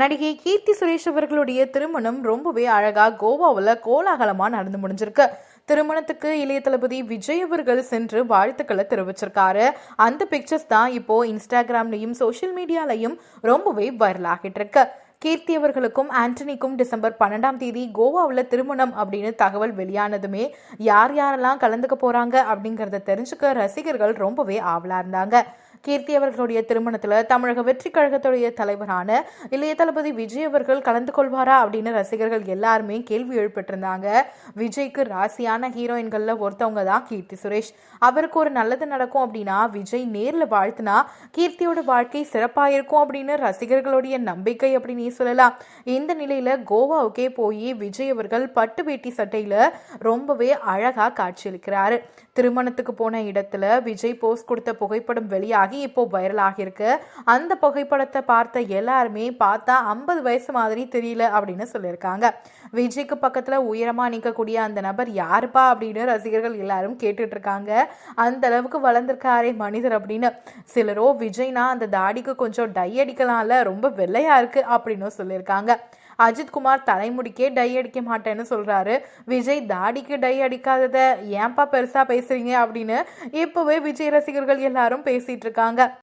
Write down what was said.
நடிகை கீர்த்தி சுரேஷ் அவர்களுடைய திருமணம் ரொம்பவே அழகா கோவாவில் கோலாகலமா நடந்து முடிஞ்சிருக்கு. திருமணத்துக்கு இளைய தளபதி விஜய் அவர்கள் சென்று வாழ்த்துக்களை தெரிவிச்சிருக்காரு. அந்த பிக்சர்ஸ் தான் இப்போ இன்ஸ்டாகிராம்லயும் சோஷியல் மீடியாலையும் ரொம்பவே வைரல் ஆகிட்டு இருக்கு. கீர்த்தி அவர்களுக்கும் ஆண்டனிக்கும் டிசம்பர் பன்னெண்டாம் தேதி கோவாவில் திருமணம் அப்படின்னு தகவல் வெளியானதுமே யார் யாரெல்லாம் கலந்துக்க போறாங்க அப்படிங்கறத தெரிஞ்சுக்க ரசிகர்கள் ரொம்பவே ஆவலா இருந்தாங்க. கீர்த்தி அவர்களுடைய திருமணத்தில் தமிழக வெற்றி கழகத்துடைய தலைவரான இளைய தளபதி விஜய் அவர்கள் கலந்து கொள்வாரா அப்படின்னு ரசிகர்கள் எல்லாருமே கேள்வி எழுப்பிட்டிருந்தாங்க. விஜய்க்கு ராசியான ஹீரோயின்களில் ஒருத்தவங்க தான் கீர்த்தி சுரேஷ். அவருக்கு ஒரு நல்லது நடக்கும் அப்படின்னா விஜய் நேரில் வாழ்த்துனா கீர்த்தியோட வாழ்க்கை சிறப்பாக இருக்கும் அப்படின்னு ரசிகர்களுடைய நம்பிக்கை அப்படின்னு சொல்லலாம். இந்த நிலையில் கோவாவுக்கே போய் விஜய் அவர்கள் பட்டு வேட்டி சட்டையில் ரொம்பவே அழகாக காட்சியளிக்கிறாரு. திருமணத்துக்கு போன இடத்துல விஜய் போஸ்ட் கொடுத்த புகைப்படம் வெளியாகி இப்போ வைரல் ஆகியிருக்கு. அந்த புகைப்படத்தை பார்த்த எல்லாருமே பார்த்தா ஐம்பது வயசு மாதிரி தெரியல அப்படின்னு சொல்லியிருக்காங்க. விஜய்க்கு பக்கத்துல உயரமா நிற்கக்கூடிய அந்த நபர் யாருப்பா அப்படின்னு ரசிகர்கள் எல்லாரும் கேட்டுட்டு இருக்காங்க. அந்த அளவுக்கு வளர்ந்துருக்காரே மனிதர் அப்படின்னு. சிலரோ விஜய்னா அந்த தாடிக்கு கொஞ்சம் டை அடிக்கலாம்ல ரொம்ப வெள்ளையா இருக்கு அப்படின்னு சொல்லியிருக்காங்க. அஜித் குமார் தலைமுடிக்கே டை அடிக்க மாட்டேன்னு சொல்கிறாரு விஜய் தாடிக்கு டை அடிக்காதத ஏன்பா பெருசாக பேசுகிறீங்க அப்படின்னு இப்போவே விஜய் ரசிகர்கள் எல்லாரும் பேசிகிட்டு இருக்காங்க.